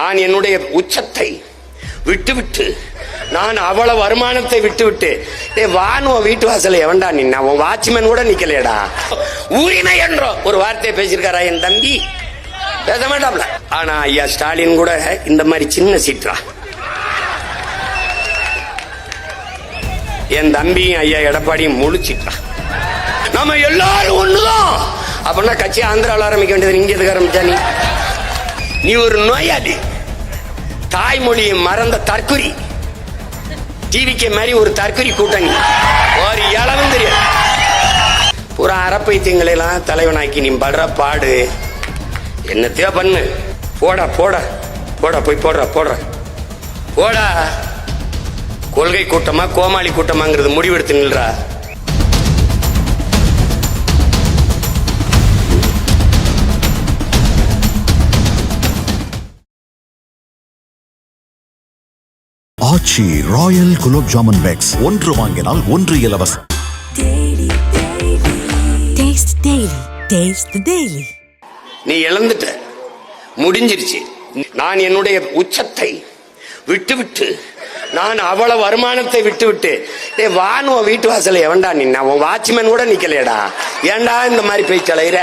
நான் என்னுடைய உச்சத்தை விட்டுவிட்டு நான் அவ்வளவு வருமானத்தை விட்டுவிட்டு டே வானு வீட்டு வாசல்ல எவன்டா நின்னா? உன் வாட்ச்மேன் கூட நிக்கலையடா. உரிமை என்றோ ஒரு வார்த்தையை பேசியிருக்காரா என் தம்பி? பேச மாட்டாப்ல. ஆனா ஐயா ஸ்டாலின் கூட இந்த மாதிரி சின்ன சீற்றா என் தம்பியும் ஐயா எடப்பாடியும் முழிச்சிட்டா நம்ம எல்லாரும் ஒண்ணுதான். அப்படின்னா கட்சி ஆந்திராவில் ஆரம்பிக்க வேண்டியது? இங்கே எதுக்கு ஆரம்பிச்சா நீ? நீ ஒரு நோயாளி. தாய்மொழியை மறந்த தற்குறி டிவிக்கு மாதிரி ஒரு தற்குறி கூட்டணி. ஒரு இளவும் தெரியும். பூரா அறப்பைத்தியங்களை எல்லாம் தலைவனாக்கி நீ படுற பாடு. என்னத்தையோ பண்ணு. போடா போடா. போடா போய் போடுற போடுற. போடா. கொள்கை கூட்டமா கோமாளி கூட்டமாங்கிறது முடிவெடுத்து நில்றா. Aachi royal gulab jamun packs. ஒன்று வாங்கினால் ஒன்று இலவசம். நீ இழந்துட்ட. முடிஞ்சிருச்சு. நான் என்னுடைய உச்சத்தை விட்டுவிட்டு நான் அவ்வளவு வருமானத்தை விட்டுவிட்டு டேய் வானுவ வீட்டு வாசல்ல எவன்டா நின்னா? உன் வாட்ச்மேன் கூட நிக்கலையடா. ஏன்டா இந்த மாதிரி பேச்சு அலையிற?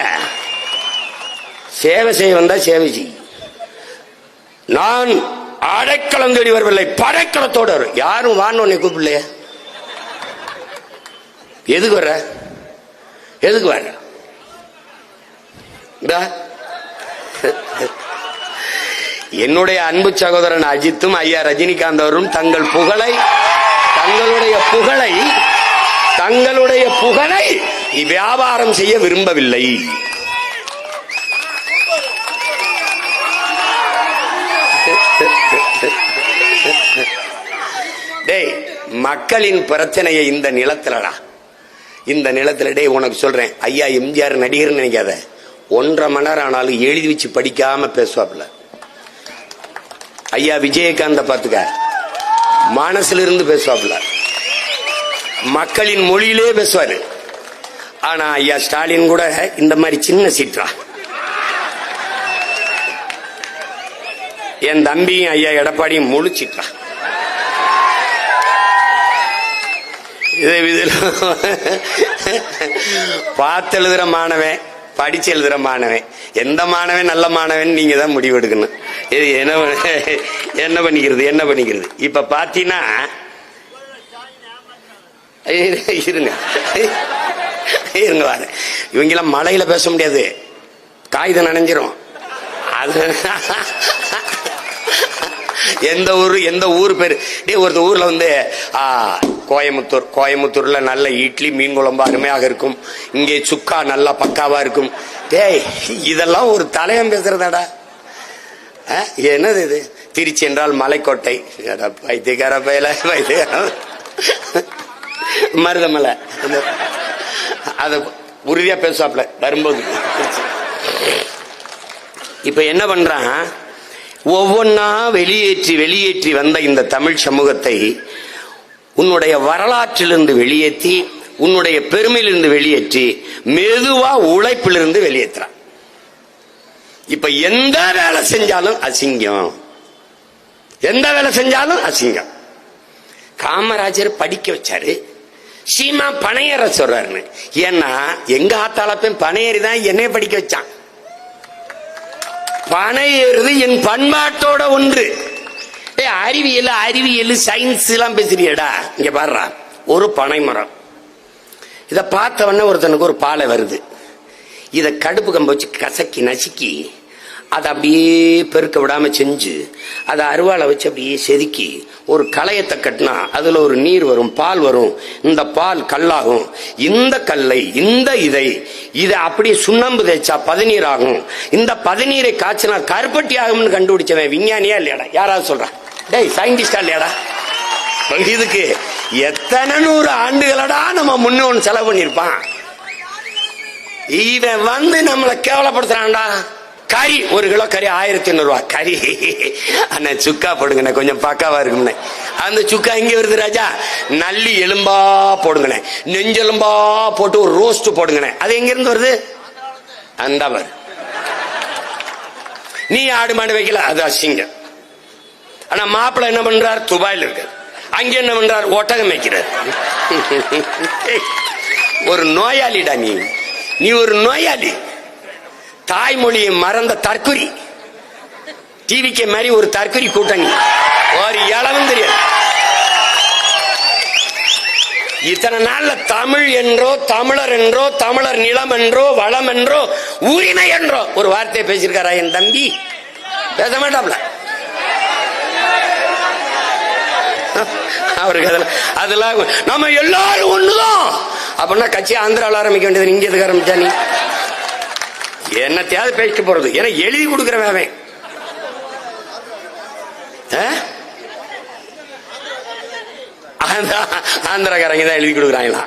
சேவை செய்ய வந்தா சேவை செய். நான் அடைக்கலம் தேடி வரவில்லை படைக்கலத்தோடு வரும் யாரும் வான்னு உன்னை கூப்பிடலையே? எதுக்கு வர எதுக்கு வர என்னுடைய அன்பு சகோதரன் அஜித்தும் ஐயா ரஜினிகாந்த் அவரும் தங்கள் புகழை தங்களுடைய புகழை தங்களுடைய புகழை வியாபாரம் செய்ய விரும்பவில்லை. மக்களின் பிரச்சனையை இந்த நிலத்துலடா. இந்த நிலத்துல டேய் உனக்கு சொல்றேன். ஐயா எம்ஜிஆர் நடிகர்னு நினைக்காத. ஒன்றரை மணி நேரம் ஆனாலும் எழுதி வச்சு படிக்காம பேசுவாப்ல ஐயா விஜயகாந்த பாத்துக்க மனசுல இருந்து பேசுவாப்ல மக்களின் மொழியிலே பேசுவாரு. ஆனா ஐயா ஸ்டாலின் கூட இந்த மாதிரி சின்ன சீற்றா என் தம்பியும் ஐயா எடப்பாடியும் முழிச்சிட்டான் இதை இதில் பார்த்து எழுதுகிற மாணவன் படிச்சு எழுதுகிற மாணவன். எந்த மாணவன் நல்ல மாணவன் நீங்கள் தான் முடிவெடுக்கணும் இது என்ன என்ன பண்ணிக்கிறது என்ன பண்ணிக்கிறது? இப்போ பார்த்தீங்கன்னா இருங்க. இருங்க வாரு இவங்கெல்லாம் மலையில் பேச முடியாது. காகிதம் நனைஞ்சிரும். அது எந்த ஊர் எந்த ஊர் பேர்? டேய் ஒருத்த ஊர்ல வந்து ஆ, கோயமுத்தூர் கோயமுத்தூர்ல நல்ல இட்லி மீன் குழம்பு அருமையாக இருக்கும். இங்கே சுக்கா நல்லா பக்காவா இருக்கும். டேய் இதெல்லாம் ஒரு தலையம் பேசுறதாடா. ஆ, என்னது இது? திருச்சி என்றால் மலைக்கோட்டை. வைத்தியக்கார பயில பயல மருதமலை. அந்த- அத உறுதியா பேசுவாப்ல வரும்போது. இப்ப என்ன பண்றான்? ஒவ்வொன்னா வெளியேற்றி வெளியேற்றி வந்த இந்த தமிழ் சமூகத்தை உன்னுடைய வரலாற்றிலிருந்து வெளியேற்றி உன்னுடைய பெருமையிலிருந்து வெளியேற்றி மெதுவா உழைப்பிலிருந்து வெளியேற்றுறான். இப்ப எந்த வேலை செஞ்சாலும் அசிங்கம். எந்த வேலை செஞ்சாலும் அசிங்கம். காமராஜர் படிக்க வச்சாரு. சீமா பனையற சொல்றாருன்னு. ஏன்னா எங்க ஆத்தாளப்பையும் பனையறி தான் என்னைய படிக்க வச்சான். பனை ஏறுது என் பண்பாட்டோட ஒன்று. ஏ அறிவியல் அறிவியல் சயின்ஸ் எல்லாம் பேசுறியடா. இங்க பாடுறா ஒரு பனை மரம். இத பார்த்தவொடனே ஒருத்தனுக்கு ஒரு பாலை வருது. இத கடுப்பு கம்ப வச்சு கசக்கி நசுக்கி அதை அப்படியே பெருக்க விடாம செஞ்சு அதை அருவாளை வச்சு அப்படியே செதுக்கி ஒரு களையத்தை கட்டினா அதுல ஒரு நீர் வரும் பால் வரும். இந்த பால் கல்லாகும். இந்த கல்லை இந்த இதை இதை அப்படியே சுண்ணாம்பு தேய்ச்சா பதநீர் ஆகும். இந்த பதநீரை காய்ச்சினா கருப்பட்டி ஆகும்னு கண்டுபிடிச்சவன் விஞ்ஞானியா இல்லையாடா? யாராவது சொல்றான் டேய் சயின்டிஸ்டா இல்லையாடா? இதுக்கு. எத்தனை நூறு ஆண்டுகளடா நம்ம முன்னோன்னு செலவு பண்ணிருப்பான் இவன் வந்து நம்மளை கேவலப்படுத்துறான்டா. கறி ஒரு கிலோ கறி ஆயிரத்தி ஐநூறு கறி. அண்ணா சுக்கா போடுங்கண்ணே கொஞ்சம் பக்காவா இருக்கும்ண்ணே அந்த சுக்கா இங்க வருது ராஜா? நல்லி எலும்பா போடுங்கண்ணே. நெஞ்செலும்பா போட்டு ஒரு ரோஸ்ட் போடுங்கண்ணே. அது எங்க இருந்து வருது? அந்த நீ ஆடு மாடு வைக்கல அது அசிங்கம். ஆனா மாப்பிள்ள என்ன பண்றார்? துபாயில் இருக்கு அங்க என்ன பண்றார்? ஒட்டகம் வைக்கிறார். ஒரு நோயாளிடா நீ. நீ ஒரு நோயாளி. தாய்மொழியை மறந்த தற்குறி டிவிக்கு மாதிரி ஒரு தற்குறி கூட்டணி. ஒரு இளவும் தெரியாது இத்தனை நாள்ல தமிழ் என்றோ தமிழர் என்றோ தமிழர் நிலம் என்றோ வளம் என்றோ உரிமை என்றோ. ஒரு வார்த்தையை பேசியிருக்காரா என் தம்பி? பேச மாட்டாப்ல. அவருக்கு அதெல்லாம் அதெல்லாம் நம்ம எல்லாரும் ஒண்ணுதான். அப்படின்னா கட்சி ஆந்திராவில் ஆரம்பிக்க வேண்டியது இங்கே எதுக்கு ஆரம்பிச்சா நீ? என்னத்தையாவது பேசிட்டு போறது. ஏன்னா எழுதி கொடுக்குறவன் அவன். ஆந்திரக்காரங்க தான் எழுதி கொடுக்குறாங்களா?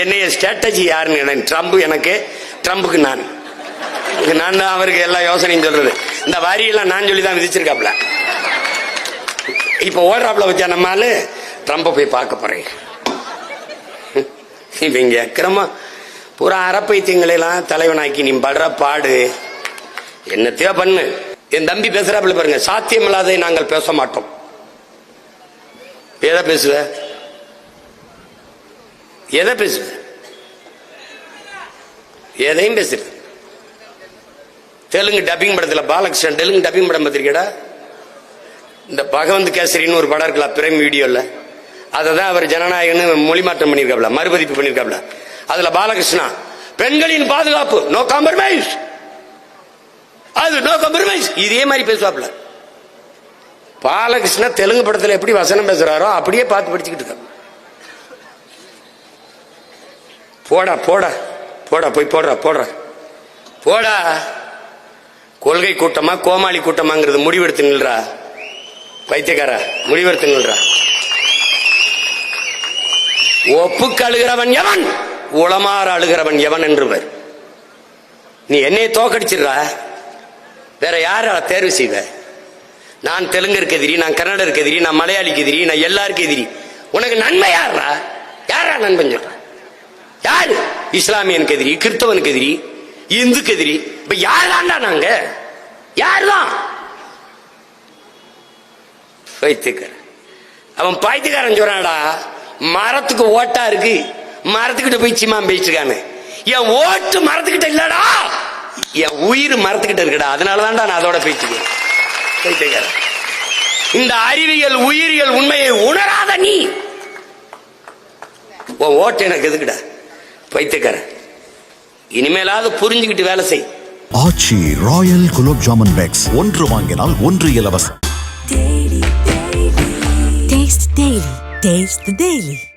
என்னைய ஸ்ட்ராட்டஜி யாருன்னு எனக்கு ட்ரம்ப் எனக்கு ட்ரம்புக்கு நான். நான் தான் அவருக்கு எல்லா யோசனையும் சொல்றது. இந்த வாரியெல்லாம் நான் சொல்லி தான் விதிச்சிருக்காப்ல இப்போ ஓடுறாப்ல வச்சா நம்ம ட்ரம்ப போய் பார்க்க போறேன். இவங்க அக்கிரமா பூரா அறப்பைத்தியங்களெல்லாம் தலைவனாக்கி நீ படுற பாடு. என்னத்தையோ பண்ணு. என் தம்பி பேசுறாப்புல பாருங்க சாத்தியமில்லாததை நாங்கள் பேச மாட்டோம். எதை பேசுவ? எதை பேசுவ? எதையும் பேசுறது தெலுங்கு டப்பிங் படத்தில் பாலகிருஷ்ணன் தெலுங்கு டப்பிங் படம் பார்த்துருக்கேடா இந்த பகவந்த் கேசரின்னு ஒரு படம் இருக்கலாம் பிரைம் வீடியோவில் அதை தான் அவர் ஜனநாயகன்னு மொழி மாற்றம் பண்ணியிருக்காப்ல மறுபதிப்பு பண்ணியிருக்காப்ல அதுல பாலகிருஷ்ணா. பெண்களின் பாதுகாப்பு நோ காம்ப்ரமைஸ் அது நோ காம்ப்ரமைஸ் இதே மாதிரி பேசுவாப்ல பாலகிருஷ்ணா தெலுங்கு படத்துல எப்படி வசனம் பேசுறாரோ அப்படியே பார்த்து படிச்சுக்கிட்டு இருக்க போடா போடா போடா போய் போடுறா போடுறா. போடா. கொள்கை கூட்டமா கோமாளி கூட்டமாங்கிறது முடிவெடுத்து நில்றா. பைத்தியக்காரா முடிவெடுத்து நில்றா. ஒப்பு கழுகிறவன் எவன்? உளமாற அழுகிறவன் எவன் என்றுவர். நீ என்னைய தோக்கடிச்சிடுறா? வேற யார தேர்வு செய்வ? நான் தெலுங்கருக்கு எதிரி நான் கன்னடருக்கு எதிரி நான் மலையாளிக்கு எதிரி நான் எல்லாருக்கும் எதிரி. உனக்கு நன்மை யாரா யாரா நண்பன் சொல்ற? யாரு? இஸ்லாமியனுக்கு எதிரி கிறிஸ்தவனுக்கு எதிரி இந்துக்கு எதிரி. இப்ப யார் தான்டா நாங்க? யாருதான்? பைத்தியக்காரன். அவன் பைத்தியக்காரன் சொல்றான்டா மரத்துக்கு ஓட்டா இருக்கு. மரத்துக்கிட்ட போய் சிம்மா பேசிட்டு என் ஓட்டு மரத்துக்கிட்ட இல்லடா. என் உயிர் மரத்துக்கிட்ட இருக்குடா. அதனாலதான்டா நான் அதோட பேச்சுக்கிறேன் இந்த அறிவியல் உயிரியல் உண்மையை உணராத நீ. உன் ஓட்டு எனக்கு எதுக்குடா? பைத்தியக்காரன் இனிமேலாவது புரிஞ்சுக்கிட்டு வேலை செய். Aachi royal gulab jamun packs. ஒன்று வாங்கினால் ஒன்று இலவசம். Taste